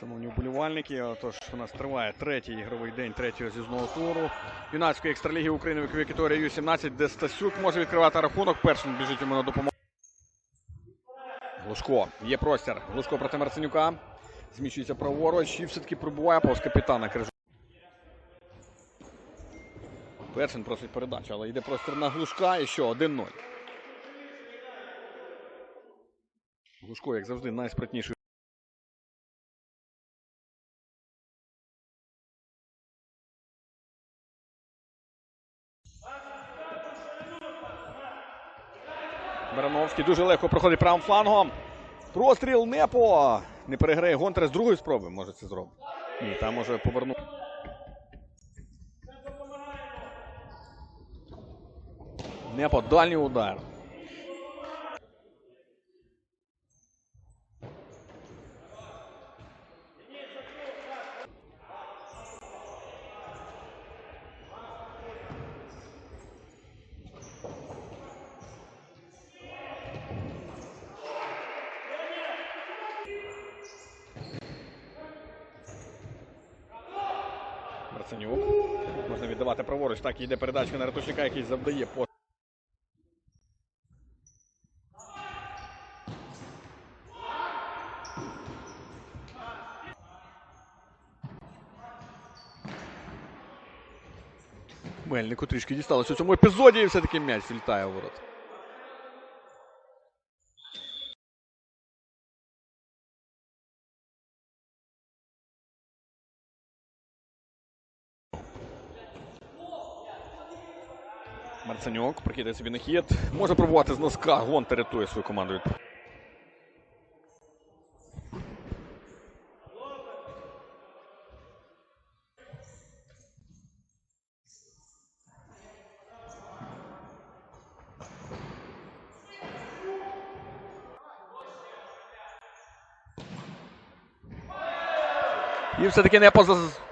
Шановні вболівальники, отож у нас триває третій ігровий день третього з'їзного туру юнацької екстраліги України категорії Ю-17, де Стасюк може відкривати рахунок. Першим біжить йому на допомогу. Глушко. Є простір. Глушко проти Марценюка. Зміщується праворуч і все-таки пробуває повз капітана Крижу. Першин просить передачу, але йде простір на Глушка і що? 1-0. Глушко, як завжди, найспритніший. Барановський дуже легко проходить правим флангом. Простріл Непо. Не переграє Гонтер з другої спроби. Може це зробити. Ні, там може повернути. Непо, дальній удар. Марценюк. Можна віддавати праворуч. Так, йде передачка на ратушника, який завдає по. Мельнику трішки дісталося у цьому епізоді і все-таки м'яч влітає у ворот. Марценюк прикидає собі на хід. Може пробувати з носка. Гонта рятує свою команду. І все-таки не поза.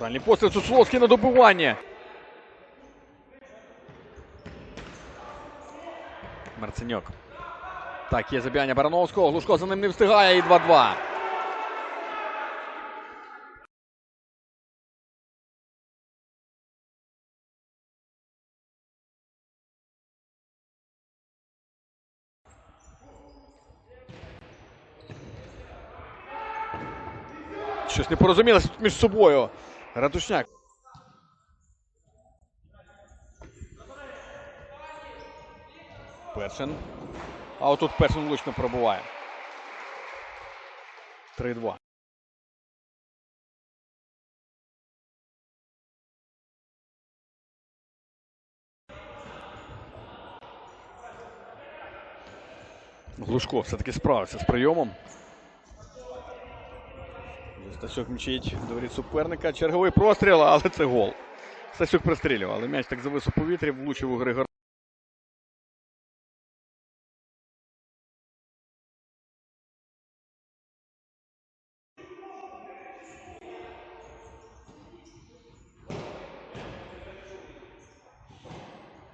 Дальній постріл Сусловський на добивання. Марценюк. Так, є забігання Барановського. Глушко за ним не встигає і 2-2. Щось не порозумілося між собою. Ратушняк. Першин. А отут Першин влучно пробуває. 3-2. Глушко все-таки справився з прийомом. Стасюк мчить до воріт суперника. Черговий простріл, але це гол. Стасюк пристрілював, але м'яч так завис у повітрі, влучив у Григор.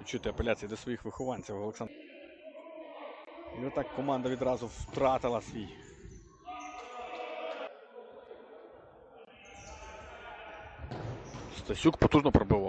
Чути апеляції до своїх вихованців Олександр. І отак команда відразу втратила свій Стасюк потужно пробиває.